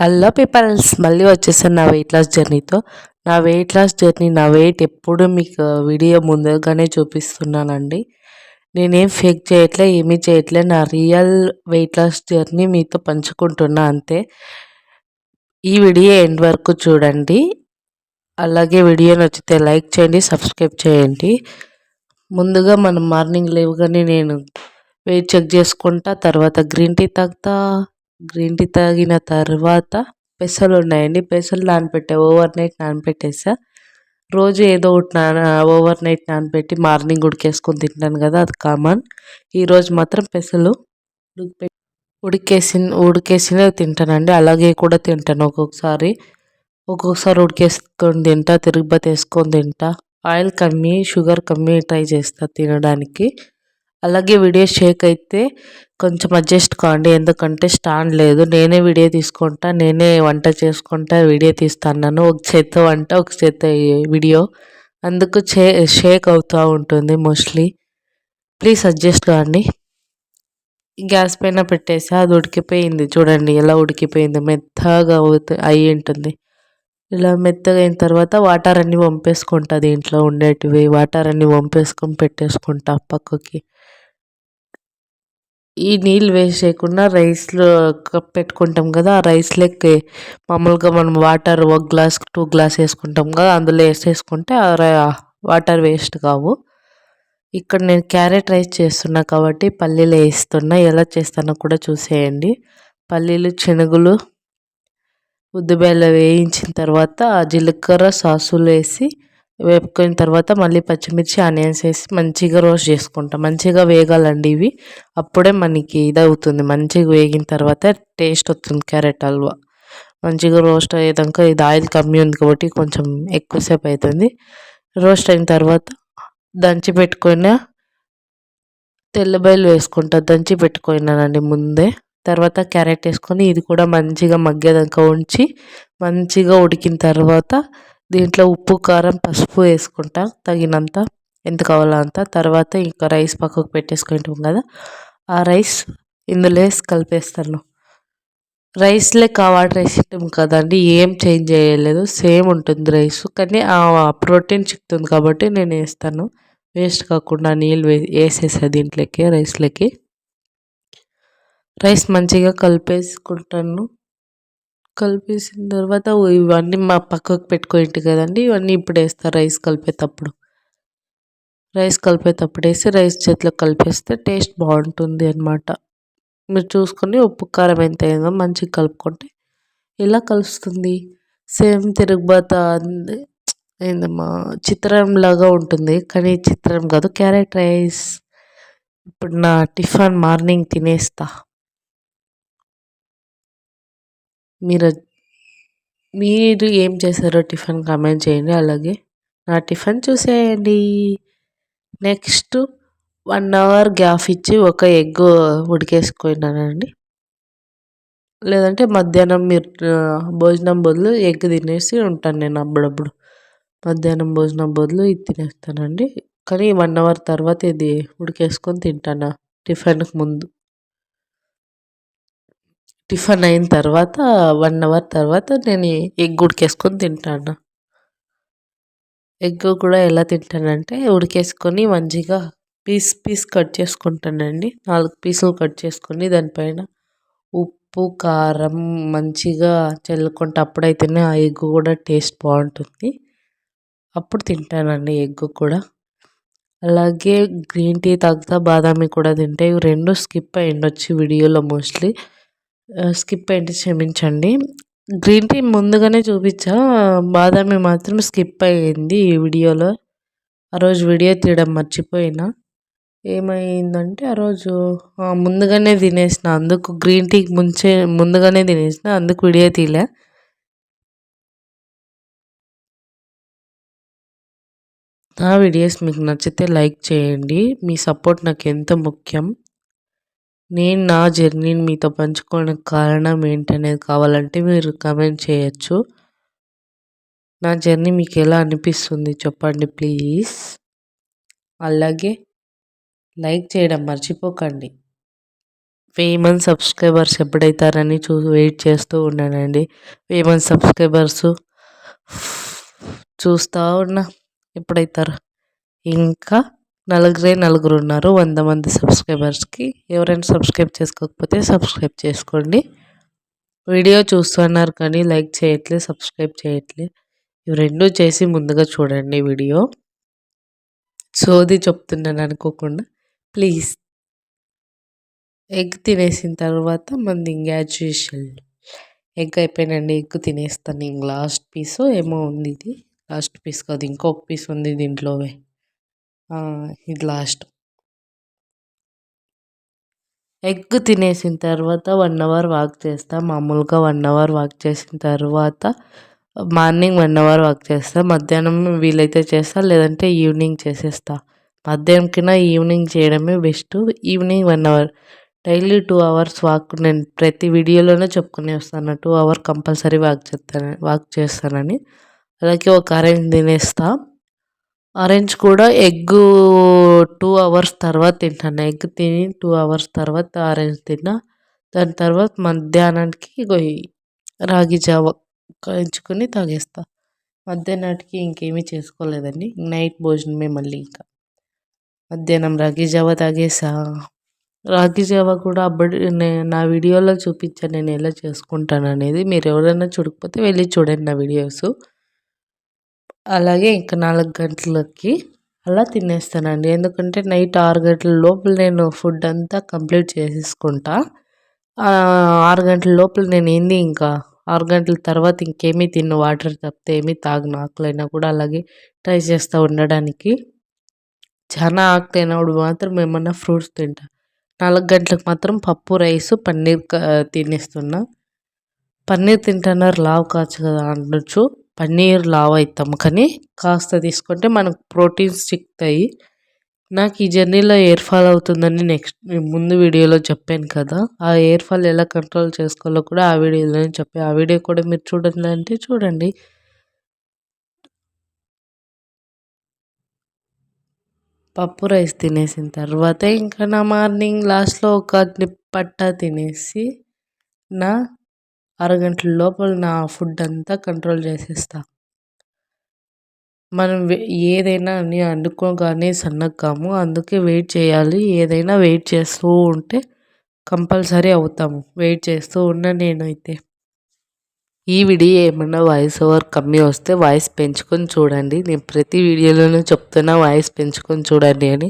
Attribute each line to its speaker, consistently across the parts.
Speaker 1: Hello పీపల్స్ మళ్ళీ వచ్చేసాను నా వెయిట్ లాస్ జర్నీతో నా వెయిట్ లాస్ జర్నీ నా వెయిట్ ఎప్పుడు మీకు వీడియో ముందుగానే చూపిస్తున్నానండి. నేనేం ఫేక్ చేయట్లే ఏమీ చేయట్లే నా రియల్ వెయిట్ లాస్ జర్నీ మీతో పంచుకుంటున్నా అంతే. ఈ వీడియో ఎండ్ వరకు చూడండి. అలాగే వీడియో నచ్చితే లైక్ చేయండి సబ్స్క్రైబ్ చేయండి. ముందుగా మనం మార్నింగ్ లేవగానే నేను వెయిట్ చెక్ చేసుకుంటా తర్వాత గ్రీన్ టీ తాగుతా. గ్రీన్ టీ తాగిన తర్వాత పెసలు ఉన్నాయండి. పెసలు నానపెట్టా ఓవర్ నైట్ నానపెట్టేసా. రోజు ఏదో ఒకటి నాన ఓవర్ నైట్ నానపెట్టి మార్నింగ్ ఉడికేసుకొని తింటాను కదా అది కామన్. ఈరోజు మాత్రం పెసలు ఉడికేసి ఉడికేసినవి తింటానండి. అలాగే కూడా తింటాను ఒక్కొక్కసారి. ఒక్కొక్కసారి ఉడికేసుకొని తింటా తిరుగుబతి వేసుకొని తింటా. ఆయిల్ కమ్మి షుగర్ కమ్మి ట్రై చేస్తా తినడానికి. అలాగే వీడియో షేక్ అయితే కొంచెం అడ్జస్ట్ కాండి ఎందుకంటే స్టాండ్ లేదు. నేనే వీడియో తీసుకుంటా నేనే వంట చేసుకుంటా వీడియో తీస్తాను ఒక చేత వంట ఒక చేత వీడియో. అందుకు చే షేక్ అవుతూ ఉంటుంది మోస్ట్లీ. ప్లీజ్ అడ్జస్ట్ కాండి. గ్యాస్ పైన పెట్టేసి అది ఉడికిపోయింది. చూడండి ఎలా ఉడికిపోయింది. మెత్తగా అయి ఉంటుంది. ఇలా మెత్తగా అయిన తర్వాత వాటర్ అన్నీ వంపేసుకుంటా దీంట్లో ఉండేటివి. వాటర్ అన్నీ వంపేసుకొని పెట్టేసుకుంటా పక్కకి. ఈ నీళ్ళు వేస్ట్ చేయకుండా రైస్లో పెట్టుకుంటాం కదా ఆ రైస్లోకి మామూలుగా మనం వాటర్ ఒక గ్లాస్ టూ గ్లాస్ వేసుకుంటాం కదా అందులో వేసేసుకుంటే వాటర్ వేస్ట్ కావు. ఇక్కడ నేను క్యారెట్ రైస్ చేస్తున్నా కాబట్టి పల్లీలు వేస్తున్నా. ఎలా చేస్తానో కూడా చూసేయండి. పల్లీలు శనగలు ఉద్దిబేల వేయించిన తర్వాత జీలకర్ర సాసులు వేసి వేపుకున్న తర్వాత మళ్ళీ పచ్చిమిర్చి ఆనియన్స్ వేసి మంచిగా రోస్ట్ చేసుకుంటాం. మంచిగా వేగాలండి ఇవి. అప్పుడే మనకి ఇది అవుతుంది మంచిగా వేగిన తర్వాత టేస్ట్ వస్తుంది క్యారెట్ హల్వా. మంచిగా రోస్ట్ అయ్యేదాకా ఇది ఆయిల్ కమ్మీ ఉంది కాబట్టి కొంచెం ఎక్కువసేపు అవుతుంది రోస్ట్ అయిన తర్వాత దంచి పెట్టుకున్న తెల్లబయలు వేసుకుంటా. దంచి పెట్టుకున్నానండి ముందే. తర్వాత క్యారెట్ వేసుకొని ఇది కూడా మంచిగా మగ్గేదాకా ఉంచి మంచిగా ఉడికిన తర్వాత దీంట్లో ఉప్పు కారం పసుపు వేసుకుంటా తగినంత ఎంత కావాలో అంత. తర్వాత ఇంకా రైస్ పక్కకు పెట్టేసుకుంటాం కదా. ఆ రైస్ ఇందులో వేసి కలిపేస్తాను. రైస్లే కావాలి రైస్ వేసినాం కదండి ఏం చేంజ్ చేయలేదు. సేమ్ ఉంటుంది రైస్ కానీ ఆ ప్రోటీన్ చిక్కుతుంది కాబట్టి నేను వేస్తాను. వేస్ట్ కాకుండా నీళ్ళు వే వేసేసా దీంట్లోకి రైస్లోకి రైస్ మంచిగా కలిపేసుకుంటాను. కలిపేసిన తర్వాత ఇవన్నీ మా పక్కకు పెట్టుకోండి కదండి ఇవన్నీ ఇప్పుడు వేస్తా రైస్ కలిపేటప్పుడు. రైస్ కలిపేటప్పుడు వేసి రైస్ చేతిలో కలిపేస్తే టేస్ట్ బాగుంటుంది అనమాట మీరు చూసుకొని ఉప్పు కారం ఎంత అయిందో మంచిగా కలుపుకుంటే ఇలా కలుస్తుంది? సేమ్ తిరుగుబాత ఏందమ్మా చిత్రం లాగా ఉంటుంది కానీ చిత్రం కాదు క్యారెట్ రైస్. ఇప్పుడు నా టిఫిన్ మార్నింగ్ తినేస్తా. మీరు మీరు ఏం చేశారో టిఫిన్ కామెంట్ చేయండి. అలాగే నా టిఫిన్ చూసేయండి. నెక్స్ట్ వన్ అవర్ గ్యాప్ ఇచ్చి ఒక ఎగ్ ఉడికేసుకున్నానండి లేదంటే మధ్యాహ్నం మీరు భోజనం బదులు ఎగ్ తినేసి ఉంటాను నేను అప్పుడప్పుడు. మధ్యాహ్నం భోజనం బదులు ఇది తినేస్తానండి. కానీ వన్ అవర్ తర్వాత ఇది ఉడికేసుకొని తింటాను టిఫిన్కి ముందు. టిఫిన్ అయిన తర్వాత వన్ అవర్ తర్వాత నేను ఎగ్ ఉడికేసుకొని తింటాను. ఎగ్ కూడా ఎలా తింటానంటే ఉడికేసుకొని మంచిగా పీస్ పీస్ కట్ చేసుకుంటానండి. నాలుగు పీసులు కట్ చేసుకొని దానిపైన ఉప్పు కారం మంచిగా చల్లుకుంటే అప్పుడైతేనే ఆ ఎగ్ కూడా టేస్ట్ బాగుంటుంది. అప్పుడు తింటానండి ఎగ్ కూడా. అలాగే గ్రీన్ టీ తాగుతా బాదామి కూడా తింటే ఇవి రెండు స్కిప్ అయ్యిండొచ్చు వీడియోలో మోస్ట్లీ. స్కిప్ అయింది క్షమించండి. గ్రీన్ టీ ముందుగానే చూపించా బాదామి మాత్రం స్కిప్ అయ్యింది ఈ వీడియోలో. ఆ రోజు వీడియో తీయడం మర్చిపోయినా. ఏమైందంటే ఆ రోజు ముందుగానే తినేసిన అందుకు గ్రీన్ టీ ముంచే ముందుగానే తినేసిన అందుకు వీడియో తీయలే. నా వీడియోస్ మీకు నచ్చితే లైక్ చేయండి. మీ సపోర్ట్ నాకు ఎంతో ముఖ్యం. నేను నా జర్నీని మీతో పంచుకోవడానికి కారణం ఏంటనేది కావాలంటే మీరు కమెంట్ చేయొచ్చు. నా జర్నీ మీకు ఎలా అనిపిస్తుంది చెప్పండి ప్లీజ్. అలాగే లైక్ చేయడం మర్చిపోకండి. వెయ్యి మంది సబ్స్క్రైబర్స్ ఎప్పుడైతారని చూ వెయిట్ చేస్తూ ఉన్నానండి. వెయ్యి మంది సబ్స్క్రైబర్స్ చూస్తూ ఉన్నా ఎప్పుడైతారు. ఇంకా నలుగురే నలుగురు ఉన్నారు వంద మంది సబ్స్క్రైబర్స్కి. ఎవరైనా సబ్స్క్రైబ్ చేసుకోకపోతే సబ్స్క్రైబ్ చేసుకోండి. వీడియో చూస్తున్నారు కానీ లైక్ చేయట్లే సబ్స్క్రైబ్ చేయట్లే ఇవి రెండూ చేసి ముందుగా చూడండి వీడియో. సోది చెప్తున్నాను అనుకోకుండా ప్లీజ్. ఎగ్ తినేసిన తర్వాత మంది యాజ్ యూజువల్ ఎగ్ అయిపోయినండి ఎగ్ తినేస్తాను. ఇంక లాస్ట్ పీస్ ఏమో ఉంది ఇది. లాస్ట్ పీస్ కాదు ఇంకొక పీస్ ఉంది దీంట్లోవే. ఇది లాస్ట్. ఎగ్ తినేసిన తర్వాత వన్ అవర్ వాక్ చేస్తా. మామూలుగా వన్ అవర్ వాక్ చేసిన తర్వాత మార్నింగ్ వన్ అవర్ వాక్ చేస్తా. మధ్యాహ్నం వీలైతే చేస్తా లేదంటే ఈవినింగ్ చేసేస్తా. మధ్యాహ్నం కన్నా ఈవినింగ్ చేయడమే best evening one hour daily two hours walk నేను ప్రతి వీడియోలోనే చెప్పుకునే వస్తాను. టూ అవర్ కంపల్సరీ వాక్ చేస్తాను వాక్ చేస్తానని. అలాగే ఒక అరేంజ్ తినేస్తా. ఆరెంజ్ కూడా ఎగ్ టూ అవర్స్ తర్వాత తింటాను. ఎగ్ తిని టూ అవర్స్ తర్వాత ఆరెంజ్ తిన్నా. దాని తర్వాత మధ్యాహ్నానికి రాగి జావ కాయించుకొని తాగేస్తా. మధ్యాహ్నానికి ఇంకేమీ చేసుకోలేదండి. నైట్ భోజనమే మళ్ళీ ఇంకా. మధ్యాహ్నం రాగి జావ తాగేసా. రాగి జావ కూడా అప్పటి నా వీడియోలో చూపించాను నేను ఎలా చేసుకుంటాను అనేది మీరు ఎవరైనా చూడకపోతే వెళ్ళి చూడండి నా వీడియోస్. అలాగే ఇంకా నాలుగు గంటలకి అలా తినేస్తానండి. ఎందుకంటే నైట్ ఆరు గంటల లోపల నేను ఫుడ్ అంతా కంప్లీట్ చేసేసుకుంటా. ఆరు గంటల లోపల నేను ఏంది ఇంకా ఆరు గంటల తర్వాత ఇంకేమీ తిన్న వాటర్ తప్పితే ఏమీ తాగిన ఆకలైనా కూడా అలాగే ట్రై చేస్తూ ఉండడానికి. చాలా ఆకలి అయినప్పుడు మాత్రం ఏమన్నా ఫ్రూట్స్ తింటా. నాలుగు గంటలకు మాత్రం పప్పు రైస్ పన్నీర్ తినేస్తున్నా. పన్నీర్ తింటున్నారు లావు కాచు కదా అనొచ్చు. పన్నీర్ లావు అవుతాము కానీ కాస్త తీసుకుంటే మనకు ప్రోటీన్స్ చిక్కుతాయి. నాకు ఈ జర్నీలో ఎయిర్ ఫాల్ అవుతుందని నెక్స్ట్ ముందు వీడియోలో చెప్పాను కదా. ఆ ఎయిర్ ఫాల్ ఎలా కంట్రోల్ చేసుకోవాలో కూడా ఆ వీడియోలోనే చెప్పాను ఆ వీడియో కూడా మీరు చూడండి అంటే చూడండి. పప్పు రైస్ తినేసిన తర్వాత ఇంకా నా మార్నింగ్ లాస్ట్లో ఒక పట్టా తినేసి నా అరగంటల లోపల నా ఫుడ్ అంతా కంట్రోల్ చేసేస్తా. మనం ఏదైనా అని అనుకోగానే సన్నగ్గాము. అందుకే వెయిట్ చేయాలి. ఏదైనా వెయిట్ చేస్తూ ఉంటే కంపల్సరీ అవుతాము. వెయిట్ చేస్తూ ఉన్నా నేనైతే. ఈ వీడియో ఏమన్నా వాయిస్ ఓవర్ కమ్మీ వస్తే వాయిస్ పెంచుకొని చూడండి. నేను ప్రతి వీడియోలోనూ చెప్తున్నా వాయిస్ పెంచుకొని చూడండి అని.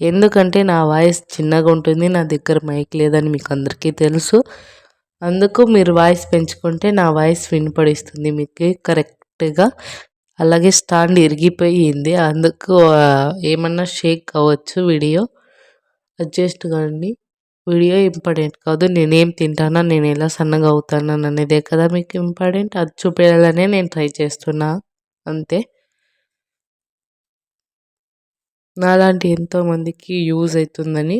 Speaker 1: ఎందుకంటే నా వాయిస్ చిన్నగా ఉంటుంది. నా దగ్గర మైక్ లేదని మీకు అందరికీ తెలుసు. అందుకు మీరు వాయిస్ పెంచుకుంటే నా వాయిస్ వినపడిస్తుంది మీకు కరెక్ట్గా. అలాగే స్టాండ్ ఇరిగిపోయింది. అందుకు ఏమన్నా షేక్ అవ్వచ్చు వీడియో? అడ్జస్ట్ కానీ వీడియో ఇంపార్టెంట్ కాదు. నేనేం తింటానా? నేను ఎలా సన్నగా అవుతాను? అనేదే కదా మీకు ఇంపార్టెంట్. అది చూపించాలనే నేను ట్రై చేస్తున్నా. అంతే. నాలాంటి ఎంతోమందికి యూజ్ అవుతుందని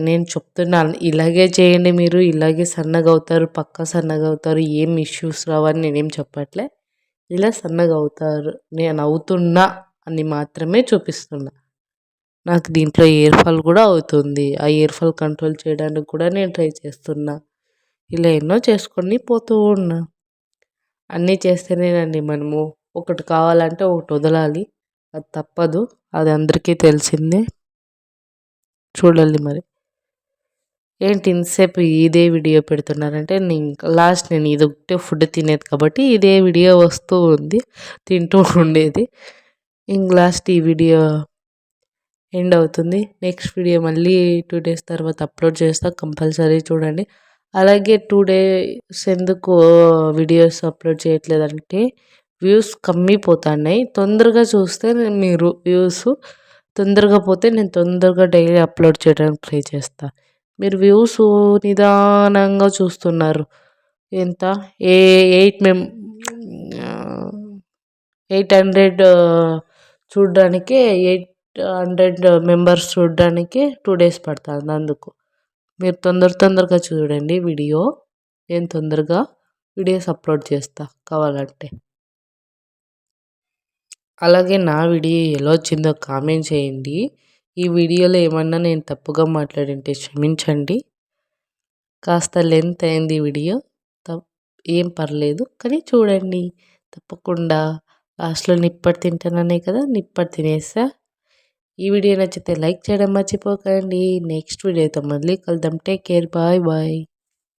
Speaker 1: నేను చెప్తున్నాను ఇలాగే చేయండి మీరు ఇలాగే సన్నగా అవుతారు పక్క సన్నగా అవుతారు ఏం ఇష్యూస్ రావని నేనేం చెప్పట్లే. ఇలా సన్నగా అవుతారు నేను అవుతున్నా అని మాత్రమే చూపిస్తున్నా. నాకు దీంట్లో ఇయర్ ఫాల్ కూడా అవుతుంది. ఆ ఇయర్ ఫాల్ కంట్రోల్ చేయడానికి కూడా నేను ట్రై చేస్తున్నా. ఇలా ఎన్నో చేసుకొని పోతూ ఉన్నా. అన్నీ చేస్తేనేనండి మనము ఒకటి కావాలంటే ఒకటి వదలాలి. అది తప్పదు అది అందరికీ తెలిసిందే. చూడాలి మరి. ఏంటి ఇంతసేపు ఇదే వీడియో పెడుతున్నారంటే నేను లాస్ట్ నేను ఇది ఒకటే ఫుడ్ తినేది కాబట్టి ఇదే వీడియో వస్తూ ఉంది తింటూ ఉండేది. ఇంక లాస్ట్ ఈ వీడియో ఎండ్ అవుతుంది. నెక్స్ట్ వీడియో మళ్ళీ టూ డేస్ తర్వాత అప్లోడ్ చేస్తా కంపల్సరీ చూడండి. అలాగే టూ డేస్ ఎందుకు వీడియోస్ అప్లోడ్ చేయట్లేదంటే వ్యూస్ కమ్మిపోతున్నాయి తొందరగా చూస్తే మీరు వ్యూస్ తొందరగా పోతే నేను తొందరగా డైలీ అప్లోడ్ చేయడానికి ట్రై చేస్తా. మీరు వ్యూస్ నిదానంగా చూస్తున్నారు. ఎంత? ఏ ఎయిట్ మెం ఎయిట్ హండ్రెడ్ చూడడానికి ఎయిట్ హండ్రెడ్ మెంబర్స్ చూడడానికి టూ డేస్ పడుతుంది అందుకు. మీరు తొందర తొందరగా చూడండి వీడియో. నేను తొందరగా వీడియోస్ అప్లోడ్ చేస్తా కావాలంటే. అలాగే నా వీడియో ఎలా వచ్చిందో కామెంట్ చేయండి. ఈ వీడియోలో ఏమన్నా నేను తప్పుగా మాట్లాడింటే క్షమించండి. కాస్త లెంత్ అయింది వీడియో. ఏం పర్లేదు కానీ చూడండి. తప్పకుండా లాస్ట్లో నిప్పటి తింటాననే కదా నిప్పటి తినేసా. ఈ వీడియో నచ్చితే లైక్ చేయడం మర్చిపోకండి. నెక్స్ట్ వీడియోతో మళ్ళీ కలుద్దాం. Take care. Bye bye.